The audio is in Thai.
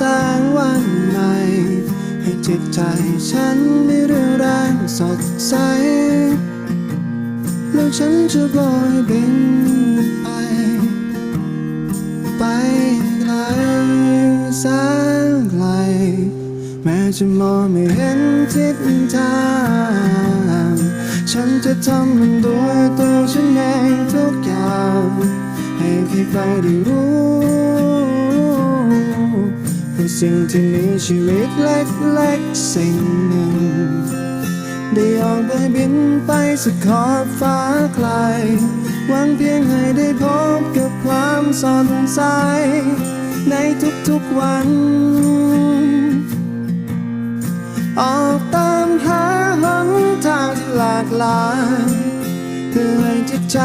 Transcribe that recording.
แสงวันใหม่ ให้จิตใจฉันมีเรื่องแรงสดใส แล้วฉันจะโบยบินไป ไปไกลแสนไกล แม้จะมองไม่เห็นทิศทางฉันจะทำมันด้วยตัวฉันเองทุกอย่าง ให้ใครๆได้รู้ สิ่งที่มีชีวิตเล็กๆสิ่งหนึ่ง ได้ออกไปบินไปสุดขอบฟ้าไกล หวังเพียงให้ได้พบกับความสดใสในทุกๆวัน ออกตามหาหนทางที่หลากหลายเพื่อให้จิตใจ